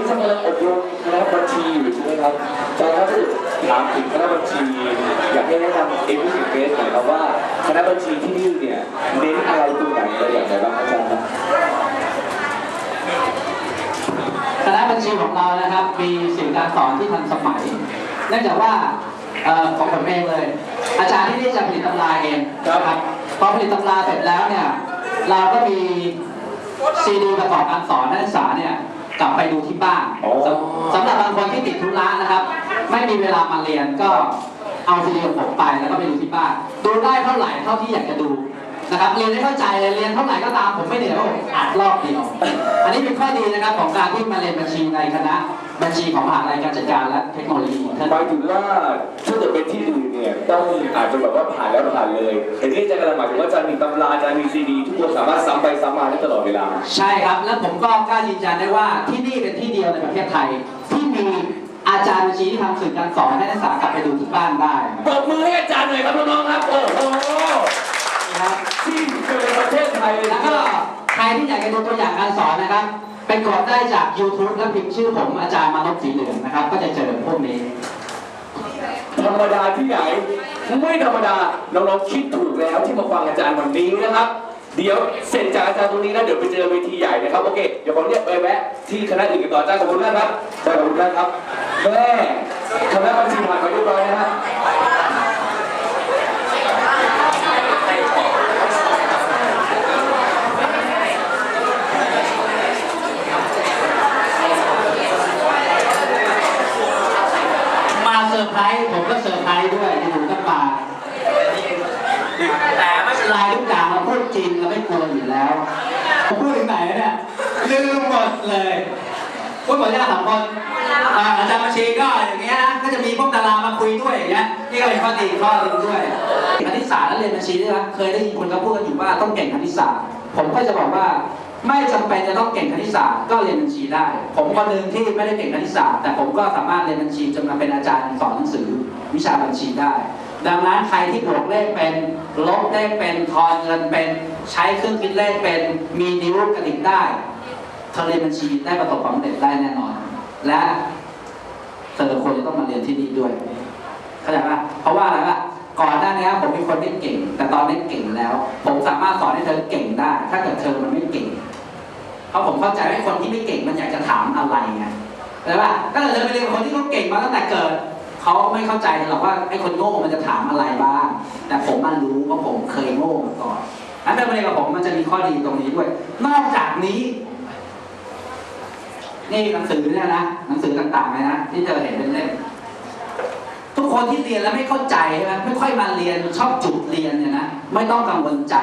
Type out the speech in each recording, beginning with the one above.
นี่ทำงานอบรมคณะบัญชีอยู่ใช่ไหมครับอาจารย์ครับถ้าเกิดถามถึงคณะบัญชี อยากให้แนะนำเอ็มวิสิเฟสหน่อยครับว่าคณะบัญชีที่นี่เนี่ยเน้นอะไรตรงไหนอะไรอย่างไรบ้างอาจารย์ครับคณะบัญชีของเรานะครับ มีสิ่งการสอนที่ทันสมัย เนื่องจากว่าออของผมเองเลย อาจารย์ที่นี่จะผลิตตำราเองนะครับพอผลิตตำราเสร็จแล้วเนี่ยเราก็มีซีดีประกอบการสอนนักศึกษาเนี่ย กลับไปดูที่บ้านอ๋อ สำสำหรับบางคนที่ติดธุระนะครับ ไม่มีเวลามาเรียนก็เอาซีดีของผมไปแล้วก็ไปดูที่บ้าน ดูได้เท่าไหร่เท่าที่อยากจะดูนะครับเรียนให้เข้าใจเลยเรียนเท่าไหร่ก็ตามผมไม่เหนื่อยเพราะผมอัดรอบเดียวอันนี้เป็นข้อดีนะครับของการที่มาเรียนบัญชีในคณะบัญชีของมหาลัยการจัดการและเทคโนโลยีหมายถึงว่าถ้าเกิดเป็นที่อื่นเนี่ยต้องอาจจะแบบว่าผ่านแล้วผ่านเลยแต่ที่อาจารย์กำลังหมายถึงว่าอาจารย์มีตำราอาจารย์มีซีดีทุกคนสามารถ ตลอดเวลา ใช่ครับ แล้วผมก็กล้ายืนยันได้ว่าที่นี่เป็นที่เดียวในประเทศไทย ที่มีอาจารย์บัญชีที่ทำสื่อการสอนให้นักศึกษากลับไปดูที่บ้านได้ปรบมือให้อาจารย์หน่อยครับน้องๆครับ โอ้โหนะครับที่เกิดในประเทศไทยเลยแล้นะวคก็รับใครที่อยากจะดูตัวอย่างการสอนนะครับไปกดได้จาก YouTube แล้วพิมพ์ชื่อผมอาจารย์มานพสีเหลืองนะครับ ก็จะเจอพวกนี้ ธรรมดาที่ไหน ไม่ธรรมดาน้องๆคิดถูกแล้วที่มาฟังอาจารย์วันนี้นะครับ เดี๋ยวเสร็จจากอาจารย์ตรงนี้นะเดี๋ยวไปเจอเวทีใหญ่นะครับโอเคเดี๋ยวผมเนี่ยไปแวะที่คณะอื่นกันต่ออาจารย์ขอบคุณมากครับขอบคุณมากครับแม่คณะบัญชีผ่านไปเรียบร้อยนะฮะ มาเซอร์ไพรส์ผมก็เซอร์ไพรส์ด้วยที่ผมต้องมาแต่ไม่เป็นไรทุกอย่างเริงเราไม่กลัวอยู่แล้วผมพูดถึงไหนเนี่ยลืมหมดเลยพูดหมดยังสองคนอาจารย์บัญชีก็อย่างเงี้ยนะก็จะมีพวกดารามาคุยด้วยอย่างเงี้ยนี่ก็เป็นข้อดีข้อหนึงด้วยคณิตศาสตร์และเรียนบัญชีด้วยนะเคยได้ยินคนเขาพูดกันอยู่ว่าต้องเก่งคณิตศาสตร์ผมก็จะบอกว่าไม่จำเป็นจะต้องเก่งคณิตศาสตร์ก็เรียนบัญชีได้ ผมคนหนึ่งที่ไม่ได้เก่งคณิตศาสตร์แต่ผมก็สามารถเรียนบัญชีจนมาเป็นอาจารย์สอนหนังสือวิชาบัญชีได้ ดังนั้นใครที่บวกเลขเป็น ลบเลขเป็นทอนเงินเป็น ใช้เครื่องคิดเลขเป็น มีนิ้วกระดิกได้เธอเรียนบัญชีได้ประสบความสำเร็จได้แน่นอน และเธอควรจะต้องมาเรียนที่นี่ด้วยเข้าใจปะเพราะว่าอะไรปะก่อนหน้านี้ผมเป็นคนที่เก่ง แต่ตอนนี้เก่งแล้ว ผมสามารถสอนให้เธอเก่งได้ ถ้าเกิดเธอมันไม่เก่ง เพราะผมเข้าใจว่าคนที่ไม่เก่งมันอยากจะถามอะไรไงเข้าใจปะถ้าเกิดเธอไปเรียนคนที่เขาเก่งมาตั้งแต่เกิด เขาไม่เข้าใจหรอกว่าไอ้คนโง่มันจะถามอะไรบ้าง แต่ผมมันรู้ว่าผมเคยโง่มาก่อนอันเดินมาเรียนกับผมมันจะมีข้อดีตรงนี้ด้วย นอกจากนี้ นี่หนังสือเนี่ยนะหนังสือต่างๆเลยนะที่เธอเห็นเป็นเล่มทุกคนที่เรียนแล้วไม่เข้าใจใช่ไหมไม่ค่อยมาเรียนชอบจุดเรียนเนี่ยนะไม่ต้องกังวลใจ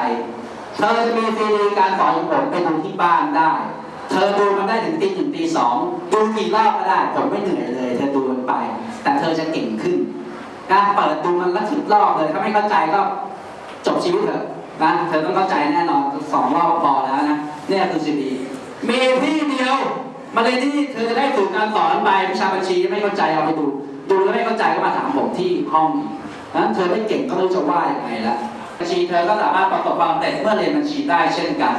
เธอจะมีซีดีการสอนของผมไปดูที่บ้านได้ เธอดูมันได้ถึงตีหนึ่งตีสองดูกี่รอบก็ได้ผมไม่เหนื่อยเลย เธอดู จะเก่งขึ้น การเปิดดูมันละสิบรอบเลยถ้าไม่เข้าใจก็จบชีวิตเถอะนะเธอต้องเข้าใจแน่นอนสองรอบพอแล้วนะเนี่ยคือซีดีมีที่เดียวมาเลยนที่เธอจะได้ฝึกการสอนไปวิชาบัญชีไม่เข้าใจเอาไปดู ดูแล้วไม่เข้าใจก็มาถามผมที่ห้องอีกนั้นเธอไม่เก่งก็ไม่รู้จะว่าอย่างไรละบัญชีเธอก็สามารถประสบความสำเร็จเมื่อเรียนบัญชีได้เช่นกัน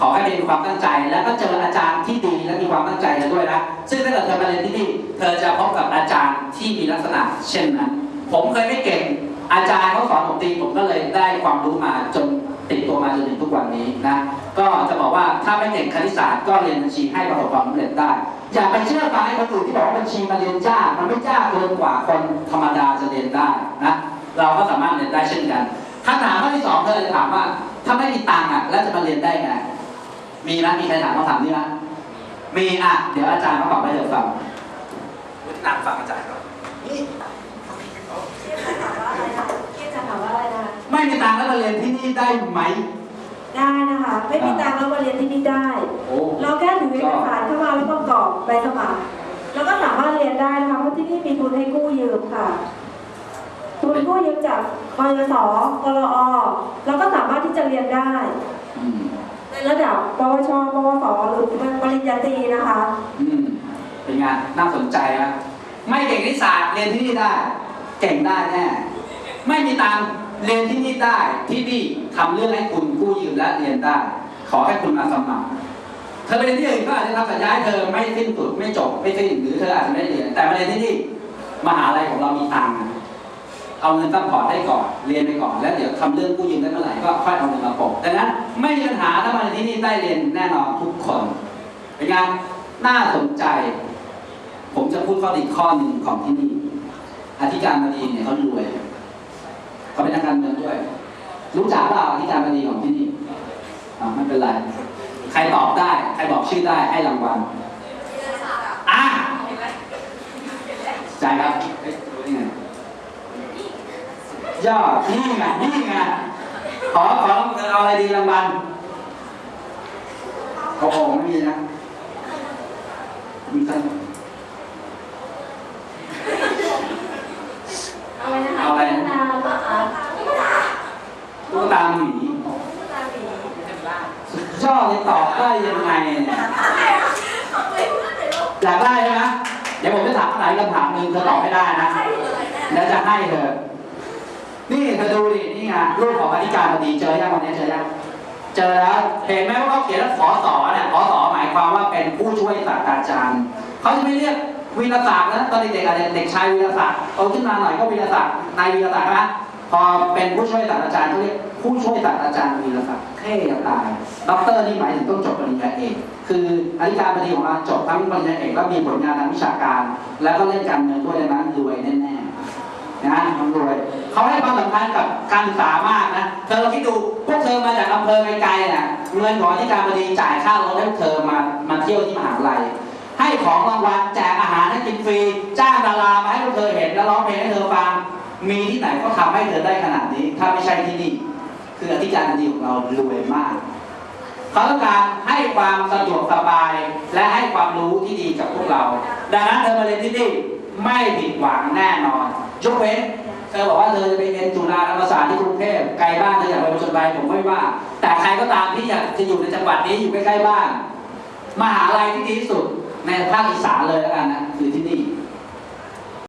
ขอให้มีความตั้งใจ และก็เจออาจารย์ที่ดีและมีความตั้งใจกันด้วยนะ ซึ่งถ้าเกิดเธอมาเรียนที่นี่ เธอจะพบกับอาจารย์ที่มีลักษณะ เช่นนั้น ผมเคยไม่เก่ง อาจารย์เขาสอนผมดีผมก็เลยได้ความรู้มาจนติดตัวมาจนถึงทุกวันนี้นะ ก็จะบอกว่าถ้าไม่เก่งคณิตศาสตร์ก็เรียนบัญชีให้ประสบความสำเร็จได้ อย่าไปเชื่อฟังไอ้คนอื่นที่บอกว่าบัญชีมาเรียนยาก มันไม่ยากเกินกว่าคนธรรมดาจะเรียนได้นะ เราก็สามารถเรียนได้เช่นกันคำถามข้อที่สองเธอจะถามว่าถ้าไม่มีตังค์อะแล้วจะมาเรียนได้ไง มีนะมีใครถามคำถามนี้ไหมมีอะ เดี๋ยวอาจารย์มาตอบให้เธอฟังวุฒินามฟังอาจารย์ก่อนที่จะถามว่าอะไรนะที่จะถามว่าอะไรนะไม่มีตังค์แล้วมาเรียนที่นี่ได้ไหม ได้นะคะ ไม่มีตังค์แล้วมาเรียนที่นี่ได้โอ้เราแค่ถือเอกสารเข้ามาแล้วประกอบใบสมัคร แล้วก็สามารถเรียนได้นะคะเพราะที่นี่มีทุนให้กู้ยืมค่ะทุนกู้ยืมจากกยศกรอ แล้วก็สามารถที่จะเรียนได้ อืมในระดับปวชปวสหรือปริญญาตรีนะคะ อืมเป็นไงน่าสนใจนะไม่เก่งนิสศาสตร์เรียนที่นี่ได้ เก่งได้แน่ไม่มีตังเรียนที่นี่ได้ที่นี่ทำเรื่องให้คุณกู้ยืมและเรียนได้ ขอให้คุณมาสมัครเธอไปเรียนที่อื่นก็อาจจะทำสัญญาให้เธอไม่สิ้นสุดไม่จบไม่สิ้นหรือเธออาจจะไม่เรียนแต่มาเรียนที่นี่มหาลัยของเรามีตังค์ เอาเงินตั้งพอร์ตให้ก่อนเรียนไปก่อน แล้วเดี๋ยวทำเรื่องกู้ยืมได้เมื่อไหร่ก็ค่อยเอาเงินมาโปะดังนั้นไม่มีปัญหาถ้ามาเรียนที่นี่ได้เรียนแน่นอนทุกคนเป็นไงน่าสนใจ ผมจะพูดข้อดีข้อหนึ่งของที่นี่อธิการบดีเนี่ยเขารวยเขาเป็นนักการเมืองด้วย รู้จักเปล่าอธิการบดีของที่นี่อ่าไม่เป็นไรใครตอบได้ ใครบอกชื่อได้ให้รางวัลอะใจครับเอ๊ะรู้ได้ไง ยอดนี่ไงนี่ไงขอขอเอาอะไรดีรางวัลโอ้โหไม่มีนะมีขนมเอาไว้นะคะเอาอะไรนะนาแล้วก็อ่าตุ๊กตาหมียอดเลยตอบได้ยังไงเนี่ยอยากได้ใช่ไหมเดี๋ยวผมจะถามอะไรคำถามหนึ่งเธอตอบไม่ได้นะ แล้วจะให้เธอ นี่เธอดูดินี่ไงรูปของอธิการบดีเจอยังวันนี้เจอยังเจอแล้วเห็นไหมว่าเขาเขียนว่าขอสอเนี่ยขอสอหมายความว่าเป็นผู้ช่วยศาสตราจารย์เขาจะไม่เรียกวีรศักดิ์นะตอนเด็กๆเด็กชายวีรศักดิ์โตขึ้นมาหน่อยก็วีรศักดิ์นายวีรศักดิ์นะพอเป็นผู้ช่วยศาสตราจารย์เขาเรียกผู้ช่วยศาสตราจารย์วีรศักดิ์เท่จะตายด็อกเตอร์นี่หมายถึงต้องจบปริญญาเอกคืออธิการบดีของเราจบทั้งปริญญาเอกแล้วมีผลงานทางวิชาการ แล้วก็เล่นการเมืองด้วยดังนั้นรวยแน่ๆ นะมันรวยเขาให้ความสำคัญกับการศึกษามากนะเธอลองคิดดูพวกเธอมาจากอำเภอไกลๆน่ะเงินของอธิการบดีจ่ายค่ารถให้เธอมามาเที่ยวที่มหาลัยให้ของรางวัลแจกอาหารให้กินฟรีจ้างดารามาให้พวกเธอเห็นแล้วร้องเพลงให้เธอฟัง มีที่ไหนก็ทำให้เธอได้ขนาดนี้ ถ้าไม่ใช่ที่นี่ คืออธิการบดีของเรารวยมากเขาต้องการให้ความสะดวกสบาย และให้ความรู้ที่ดีกับพวกเรา ดังนั้นเธอมาเรียนที่นี่ไม่ผิดหวังแน่นอน ยกเว้นเธอบอกว่าเธอจะไปเรียนจุฬาธรรมศาสตร์ที่กรุงเทพไกลบ้านเธออยากไปประชนไปผมไม่ว่า แต่ใครก็ตามที่อยากจะอยู่ในจังหวัดนี้อยู่ใกล้ๆบ้าน มหาลัยที่ดีที่สุดในภาคอีสานเลยแล้วกันนะคือที่นี่